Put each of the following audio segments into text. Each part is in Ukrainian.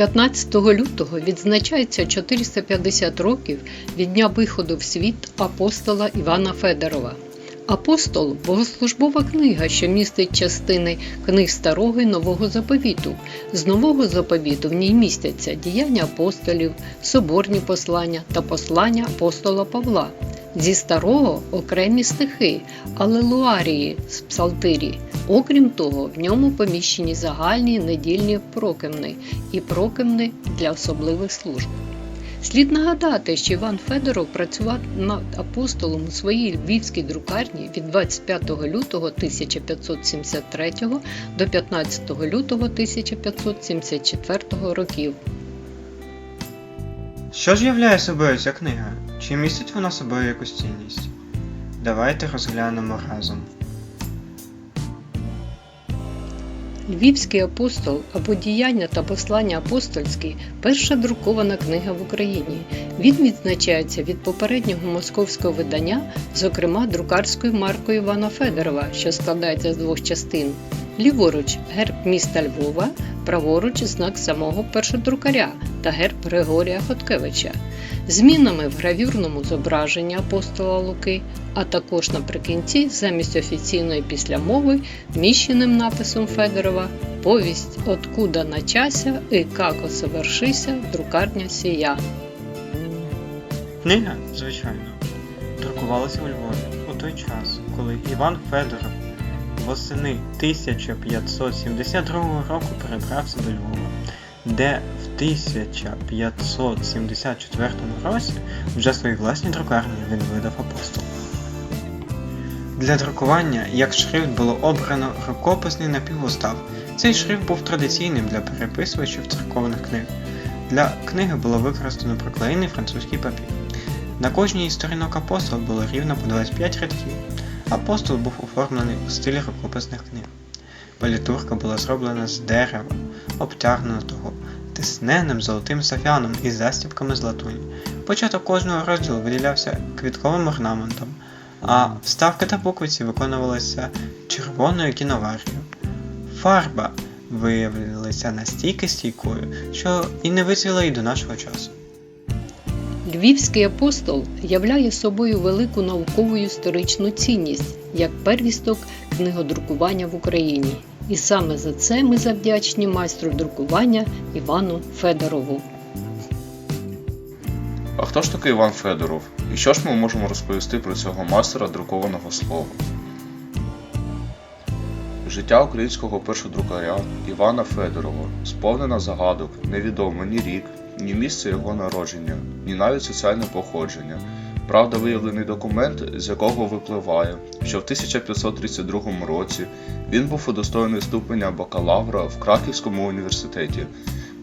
15 лютого відзначається 450 років від дня виходу в світ апостола Івана Федорова. Апостол богослужбова книга, що містить частини книг Старого і Нового заповіту. З нового заповіту в ній містяться діяння апостолів, соборні послання та послання апостола Павла. Зі старого окремі стихи, алелуарії з псалтирі. Окрім того, в ньому поміщені загальні недільні прокимни і прокимни для особливих служб. Слід нагадати, що Іван Федоров працював над апостолом у своїй львівській друкарні від 25 лютого 1573 до 15 лютого 1574 років. Що ж являє собою ця книга? Чи містить вона собою якусь цінність? Давайте розглянемо разом. Львівський апостол або діяння та послання апостольські перша друкована книга в Україні. Він відзначається від попереднього московського видання, зокрема друкарською маркою Івана Федорова, що складається з двох частин. Ліворуч герб міста Львова, праворуч знак самого першодрукаря та герб Григорія Хоткевича. Змінами в гравюрному зображенні апостола Луки, а також наприкінці замість офіційної післямови вміщеним написом Федорова Повість «Откуда начася і како совершися друкарня сія. Книга, звичайно, друкувалася у Львові у той час, коли Іван Федоров восени 1572 року перебрався до Львова, де в 1574 році вже свої власні друкарні він видав апостол. Для друкування як шрифт було обрано рукописний напівустав. Цей шрифт був традиційним для переписувачів церковних книг. Для книги було використано проклеєний французький папір. На кожній із сторінок апостола було рівно по 25 рядків. Апостол був оформлений у стилі рукописних книг. Палітурка була зроблена з дерева, обтягнутого тисненим золотим сафяном із застібками з латуні. Початок кожного розділу виділявся квітковим орнаментом, а вставки та буквиці виконувалися червоною кіновар'ю. Фарба виявилася настільки стійкою, що і не вицвіла і до нашого часу. Львівський апостол являє собою велику наукову історичну цінність як первісток книгодрукування в Україні. І саме за це ми завдячні майстру друкування Івану Федорову. А хто ж такий Іван Федоров? І що ж ми можемо розповісти про цього мастера друкованого слова? Життя українського першодрукаря Івана Федорова сповнена загадок, невідомо ні рік, ні місце його народження, ні навіть соціальне походження. Правда, виявлений документ, з якого випливає, що в 1532 році він був удостоєний ступеня бакалавра в Краківському університеті.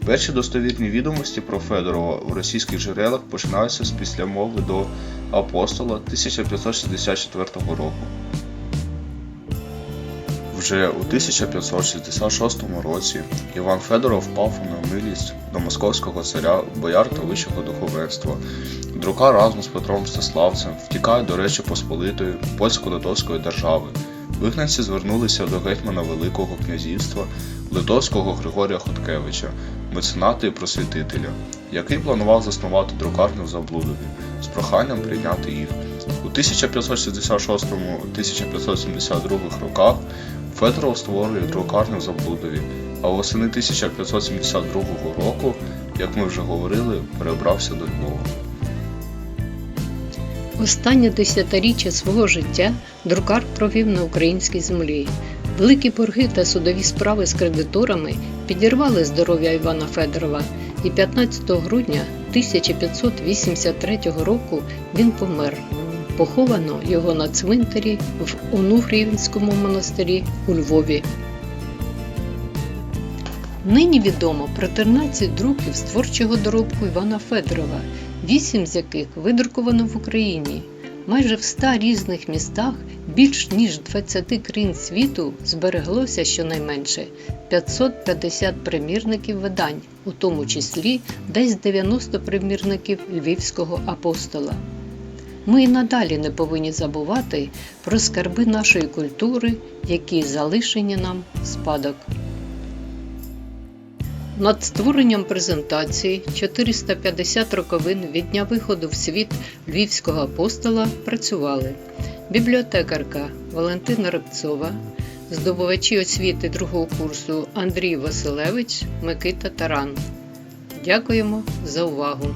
Перші достовірні відомості про Федорова у російських джерелах починаються з післямови до апостола 1564 року. Вже у 1566 році Іван Федоров впав на милість до московського царя, бояр та вищого духовенства. Друкар разом з Петром Мстиславцем втікає до Речі Посполитої польсько-литовської держави. Вигнанці звернулися до гетьмана Великого князівства Литовського Григорія Хоткевича, мецената і просвітителя, який планував заснувати друкарню в Заблудові з проханням прийняти їх. У 1566-1572 роках Федоров створює друкарню в Заблудові, а восени 1572 року, як ми вже говорили, перебрався до Львова. Останнє десятиріччя свого життя друкар провів на українській землі. Великі борги та судові справи з кредиторами підірвали здоров'я Івана Федорова, і 15 грудня 1583 року він помер. Поховано його на цвинтарі в Онуфріївському монастирі у Львові. Нині відомо про 13 друків з творчого доробку Івана Федорова, вісім з яких видруковано в Україні. Майже в 100 різних містах більш ніж 20 країн світу збереглося щонайменше 550 примірників видань, у тому числі десь 90 примірників Львівського апостола. Ми і надалі не повинні забувати про скарби нашої культури, які залишені нам спадок. Над створенням презентації 450 роковин від дня виходу в світ львівського апостола працювали бібліотекарка Валентина Рибцова, здобувачі освіти другого курсу Андрій Василевич, Микита Таран. Дякуємо за увагу!